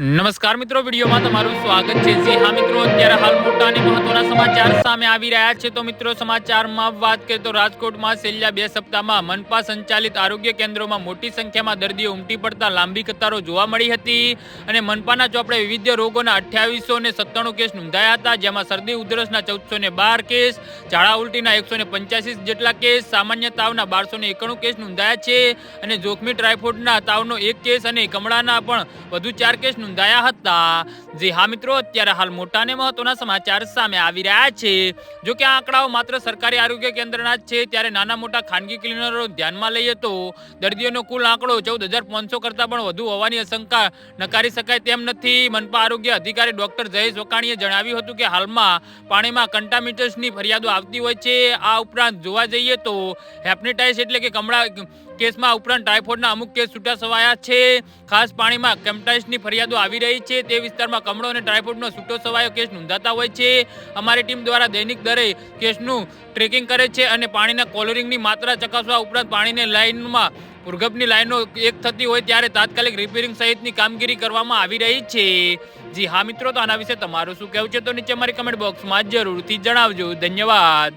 નમસ્કાર મિત્રો, વિડીયોમાં તમારું સ્વાગત છે. જી હા મિત્રો, અત્યારે હાલ મોટા અને મહત્વના સમાચાર સામે આવી રહ્યા છે. તો મિત્રો, સમાચારમાં વાત કરીએ તો રાજકોટમાં છેલ્લા બે સપ્તાહમાં મનપા સંચાલિત આરોગ્ય કેન્દ્રોમાં મોટી સંખ્યામાં દર્દીઓ ઉમટી પડતા લાંબી કતારો જોવા મળી હતી. અને મનપાના ચોપડે વિવિધ રોગોના અઠ્યાવીસો ને સત્તાણું કેસ નોંધાયા હતા, જેમાં શરદી, ઉધરસના ચૌદસો ને બાર કેસ, ઝાડા ઉલટીના એકસો ને પંચ્યાસી જેટલા કેસ, સામાન્ય તાવના બારસો ને એકાણું કેસ નોંધાયા છે. અને જોખમી ટ્રાયફોડના તાવનો એક કેસ અને કમળાના પણ વધુ ચાર કેસ નોંધાયા હતા. જે હા મિત્રો, અત્યારે હાલ મોટા અને મહત્વના સમાચાર સામે આવી રહ્યા છે. જો કે આંકડાઓ માત્ર સરકારી આરોગ્ય કેન્દ્રના જ છે. ત્યારે નાના મોટા ખાનગી ક્લિનરો ધ્યાનમાં લઈએ તો દર્દીઓનો કુલ આંકડો ચૌદ હજાર પાંચસો કરતાં પણ વધુ હોવાની આશંકા નકારી શકાય તેમ નથી. મનપા આરોગ્ય અધિકારી ડોક્ટર જયેશ વકાણીએ જણાવ્યું હતું કે હાલમાં પાણીમાં કન્ટામીટર્સની ફરિયાદો આવતી હોય છે. આ ઉપરાંત જોવા જઈએ તો હેપનેટાઇસ એટલે કે કમળા કેસમાં ઉપરાંત ટાઇફોઇડના અમુક કેસ છૂટા છવાયા છે. ખાસ પાણીમાં કેમ્ટાઇસની ફરિયાદો આવી રહી છે તે વિસ્તારમાં કમળો અને ડ્રાયફ્રૂટનો છૂટો છવાયો કેસ નોંધાતા હોય છે. અમારી ટીમ દ્વારા દૈનિક દરે કેસનું ટ્રેકિંગ કરે છે અને પાણીના કોલરિંગની માત્રા ચકાસવા ઉપરાંત પાણીની લાઇનમાં ભૂગર્ભની લાઇનો એક થતી હોય ત્યારે તાત્કાલિક રિપેરિંગ સહિતની કામગીરી કરવામાં આવી રહી છે. જી હા મિત્રો, તો આના વિશે તમારું શું કહેવું છે? તો નીચે મારી કમેન્ટ બોક્સમાં જરૂરથી જણાવજો. ધન્યવાદ.